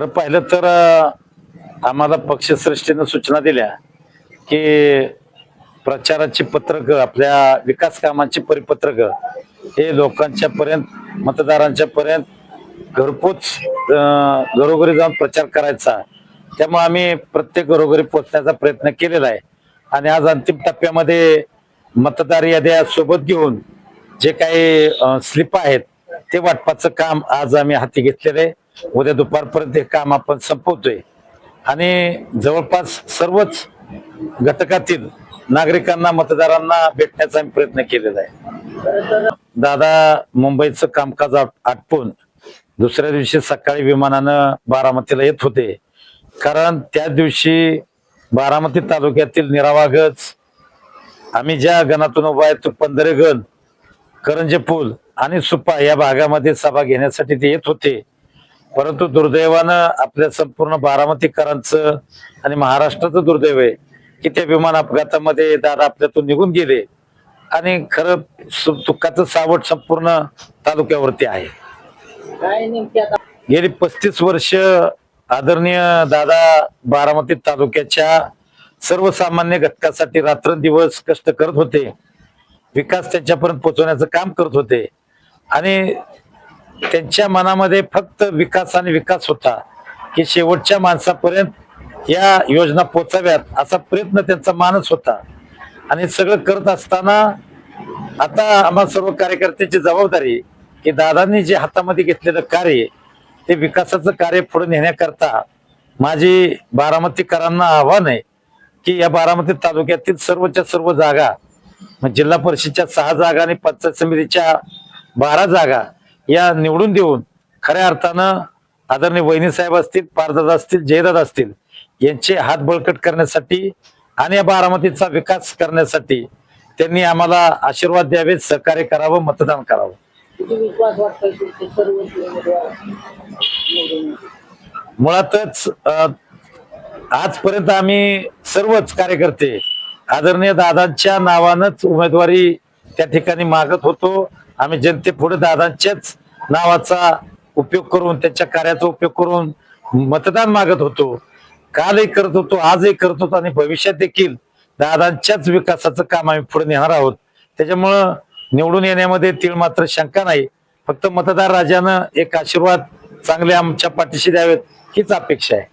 तर पाहिलं तर आम्हाला पक्षश्रेष्ठीनं सूचना दिल्या की प्रचाराची पत्रक आपल्या विकास कामांची परिपत्रक हे लोकांच्या पर्यंत मतदारांच्या पर्यंत घरपोच घरोघरी जाऊन प्रचार करायचा. त्यामुळे आम्ही प्रत्येक घरोघरी पोचण्याचा प्रयत्न केलेला आहे. आणि आज अंतिम टप्प्यामध्ये मतदार याद्या सोबत घेऊन जे काही स्लिप आहेत ते वाटपाचं काम आज आम्ही हाती घेतलेलं आहे. उद्या दुपारपर्यंत हे काम आपण संपवतोय. आणि जवळपास सर्वच घटकातील नागरिकांना मतदारांना भेटण्याचा प्रयत्न केलेला आहे. दादा मुंबईचं कामकाज आट- आटपून दुसऱ्या दिवशी सकाळी विमानानं बारामतीला येत होते. कारण त्या दिवशी बारामती तालुक्यातील निरावागच आम्ही ज्या गणातून उभा आहे तो पंधरे गण करंजे पूल आणि सुपा या भागामध्ये सभा घेण्यासाठी ते येत होते. परंतु दुर्दैवानं आपल्या संपूर्ण बारामतीकरांचं आणि महाराष्ट्राचं दुर्दैव आहे की त्या विमान अपघातामध्ये दादा आपल्यातून निघून गेले. आणि खरं सु- दुःखाचं सावट संपूर्ण तालुक्यावरती आहे. गेली पस्तीस वर्ष आदरणीय दादा बारामती तालुक्याच्या सर्वसामान्य घटकासाठी रात्रंदिवस कष्ट करत होते. विकास त्यांच्यापर्यंत पोहोचवण्याचं काम करत होते. आणि त्यांच्या मनामध्ये फक्त विकास आणि विकास होता की शेवटच्या माणसापर्यंत या योजना पोचाव्यात असा प्रयत्न त्यांचा मानस होता. आणि सगळं करत असताना आता आम्हा सर्व कार्यकर्त्यांची जबाबदारी की दादांनी जे हातामध्ये घेतलेलं कार्य ते विकासाचं कार्य पुढे नेण्याकरता माझी बारामतीकरांना आव्हान आहे की या बारामती तालुक्यातील सर्वच्या सर्व जागा मग जिल्हा परिषदच्या सहा जागा आणि पंचायत समितीच्या बारा जागा या निवडून देऊन खऱ्या अर्थानं आदरणीय वहिनी साहेब असतील पारदादा असतील जयदादा असतील यांचे हात बळकट करण्यासाठी आणि या बारामतीचा विकास करण्यासाठी त्यांनी आम्हाला आशीर्वाद द्यावे सहकार्य करावं मतदान करावं? मुळातच आजपर्यंत आम्ही सर्वच कार्यकर्ते आदरणीय दादांच्या नावानंच उमेदवारी त्या ठिकाणी मागत होतो आम्ही जनते पुढे दादांच्याच नावाचा उपयोग करून त्यांच्या कार्याचा उपयोग करून मतदान मागत होतो. कालही करत होतो आजही करत होतो आणि भविष्यात देखील दादांच्याच विकासाचं काम आम्ही पुढे नेणार आहोत. त्याच्यामुळं निवडून येण्यामध्ये तीळ मात्र शंका नाही. फक्त मतदार राजानं एक आशीर्वाद चांगले आमच्या पाठीशी द्यावेत हीच अपेक्षा आहे.